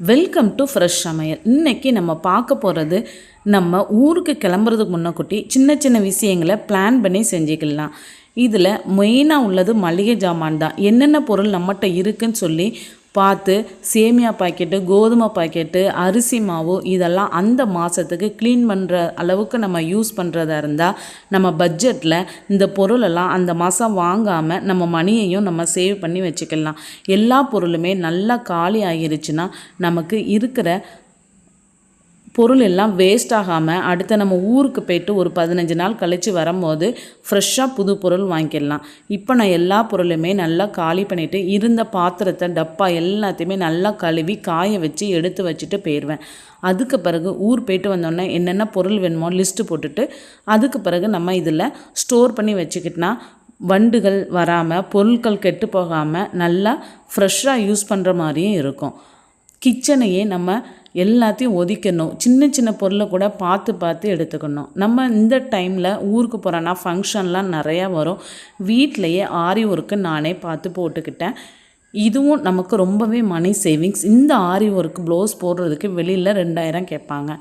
Welcome to fresh சமையல் இன்னைக்கு நம்ம பார்க்க போகிறது நம்ம ஊருக்கு கிளம்புறதுக்கு முன்னக்கூட்டி சின்ன சின்ன விஷயங்களை பிளான் பண்ணி செஞ்சுக்கலாம். இதில் மெயினாக உள்ளது மளிகை ஜாமான் தான். என்னென்ன பொருள் நம்மகிட்ட இருக்குன்னு சொல்லி பார்த்து சேமியா பாக்கெட்டு கோதுமை பாக்கெட்டு அரிசி மாவு இதெல்லாம் அந்த மாதத்துக்கு க்ளீன் பண்ணுற அளவுக்கு நம்ம யூஸ் பண்ணுறதா இருந்தால் நம்ம பட்ஜெட்டில் இந்த பொருளெல்லாம் அந்த மாதம் வாங்காமல் நம்ம மணியையும் நம்ம சேவ் பண்ணி வச்சுக்கலாம். எல்லா பொருளுமே நல்லா காலி ஆகிருச்சுன்னா நமக்கு இருக்கிற பொருள் எல்லாம் வேஸ்ட் ஆகாமல் அடுத்து நம்ம ஊருக்கு போயிட்டு ஒரு பதினஞ்சு நாள் கழித்து வரும்போது ஃப்ரெஷ்ஷாக புது பொருள் வாங்கிடலாம். இப்போ நான் எல்லா பொருளுமே நல்லா காலி பண்ணிவிட்டு இருந்த பாத்திரத்தை டப்பா எல்லாத்தையுமே நல்லா கழுவி காய வச்சு எடுத்து வச்சுட்டு போயிடுவேன் அதுக்கு பிறகு ஊர் போயிட்டு வந்தோடனே என்னென்ன பொருள் வேணுமோ லிஸ்ட்டு போட்டுட்டு அதுக்கு பிறகு நம்ம இதில் ஸ்டோர் பண்ணி வச்சுக்கிட்டோன்னா வண்டுகள் வராமல் பொருட்கள் கெட்டு போகாமல் நல்லா ஃப்ரெஷ்ஷாக யூஸ் பண்ணுற மாதிரியும் இருக்கும். கிச்சனையே நம்ம எல்லாத்தையும் ஒதுக்கணும். சின்ன சின்ன பொருளை கூட பார்த்து பார்த்து எடுத்துக்கணும். நம்ம இந்த டைமில் ஊருக்கு போகிறோன்னா ஃபங்க்ஷன்லாம் நிறையா வரும். வீட்டிலையே ஆரி ஒர்க்கு நானே பார்த்து போட்டுக்கிட்டேன். இதுவும் நமக்கு ரொம்பவே மணி சேவிங்ஸ் இந்த ஆரி ஒர்க் ப்ளவுஸ் போடுறதுக்கு வெளியில் ரெண்டாயிரம் கேட்பாங்க.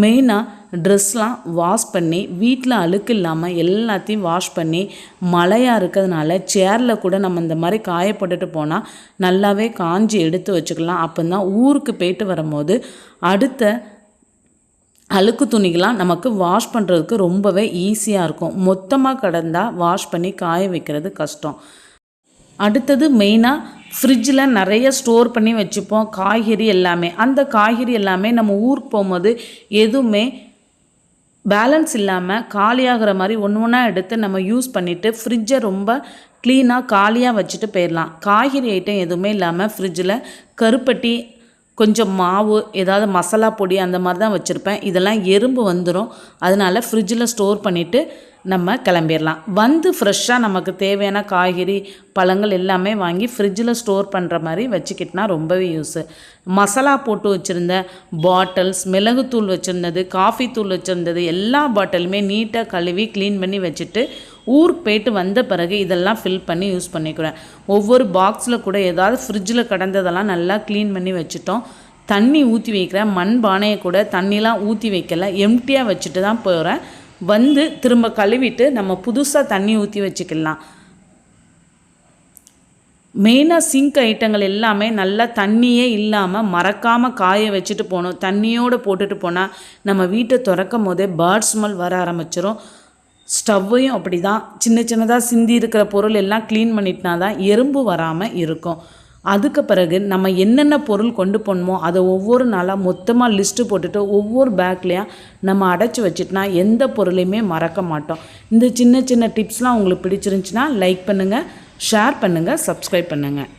மெயினாக ட்ரெஸ்லாம் வாஷ் பண்ணி வீட்டில் அழுக்கு இல்லாமல் எல்லாத்தையும் வாஷ் பண்ணி மழையாக இருக்கிறதுனால சேரில் கூட நம்ம இந்த மாதிரி காயப்பட்டுட்டு போனால் நல்லாவே காஞ்சி எடுத்து வச்சுக்கலாம். அப்போ தான் ஊருக்கு போயிட்டு வரும்போது அடுத்த அழுக்கு துணிகளாம் நமக்கு வாஷ் பண்ணுறதுக்கு ரொம்பவே ஈஸியாக இருக்கும். மொத்தமாக கடந்தால் வாஷ் பண்ணி காய வைக்கிறது கஷ்டம். அடுத்தது மெயினாக ஃப்ரிட்ஜில் நிறைய ஸ்டோர் பண்ணி வச்சுப்போம். காய்கறி எல்லாமே. அந்த காய்கறி எல்லாமே நம்ம ஊருக்கு போகும்போது எதுவுமே பேலன்ஸ் இல்லாமல் காலியாகிற மாதிரி ஒன்று ஒன்றா எடுத்து நம்ம யூஸ் பண்ணிவிட்டு ஃப்ரிட்ஜை ரொம்ப க்ளீனாக காலியாக வச்சுட்டு போயிடலாம். காய்கறி ஐட்டம் எதுவுமே இல்லாமல் ஃப்ரிட்ஜில் கருப்பட்டி கொஞ்சம் மாவு ஏதாவது மசாலா பொடி அந்த மாதிரி தான் வச்சுருப்பேன். இதெல்லாம் எறும்பு வந்துடும் அதனால் ஃப்ரிட்ஜில் ஸ்டோர் பண்ணிவிட்டு நம்ம கிளம்பிடலாம் வந்து ஃப்ரெஷ்ஷாக நமக்கு தேவையான காய்கறி பழங்கள் எல்லாமே வாங்கி ஃப்ரிட்ஜில் ஸ்டோர் பண்ணுற மாதிரி வச்சுக்கிட்டனா ரொம்பவே யூஸு மசாலா போட்டு வச்சுருந்த பாட்டில்ஸ் மிளகுத்தூள் வச்சுருந்தது காஃபி தூள் வச்சுருந்தது எல்லா பாட்டிலுமே நீட்டாக கழுவி க்ளீன் பண்ணி வச்சுட்டு ஊருக்கு போயிட்டு வந்த பிறகு இதெல்லாம் ஃபில் பண்ணி யூஸ் பண்ணிக்கிறேன். ஒவ்வொரு பாக்ஸில் கூட ஏதாவது ஃப்ரிட்ஜில் கடந்ததெல்லாம் நல்லா க்ளீன் பண்ணி வச்சுட்டோம். தண்ணி ஊற்றி வைக்கிறேன். மண் பானையை கூட தண்ணிலாம் ஊற்றி வைக்கல. எம்டியாக வச்சுட்டு தான் போகிறேன் வந்து திரும்ப கழுவிட்டு நம்ம புதுசாக தண்ணி ஊற்றி வச்சுக்கலாம். மெயினாக சிங்க் ஐட்டங்கள் எல்லாமே நல்லா தண்ணியே இல்லாமல் மறக்காமல் காய வச்சுட்டு போகணும் தண்ணியோடு போட்டுட்டு போனால் நம்ம வீட்டை திறக்கும் போதே பேர்ட் ஸ்மெல் வர ஆரம்பிச்சிரும். ஸ்டவ்வையும் அப்படி தான் சின்ன சின்னதாக சிந்தி இருக்கிற பொருள் எல்லாம் க்ளீன் பண்ணிட்டினா தான் எறும்பு வராமல் இருக்கும். அதுக்கு பிறகு நம்ம என்னென்ன பொருள் கொண்டு போகணுமோ அதை ஒவ்வொரு நாளாக மொத்தமாக லிஸ்ட்டு போட்டுட்டு ஒவ்வொரு பேக்லேயும் நம்ம அடைச்சி வச்சுட்டுனா எந்த பொருளையுமே மறக்க மாட்டோம். இந்த சின்ன சின்ன டிப்ஸ்லாம் உங்களுக்கு பிடிச்சிருந்துச்சின்னா லைக் பண்ணுங்கள் ஷேர் பண்ணுங்கள் சப்ஸ்கிரைப் பண்ணுங்கள்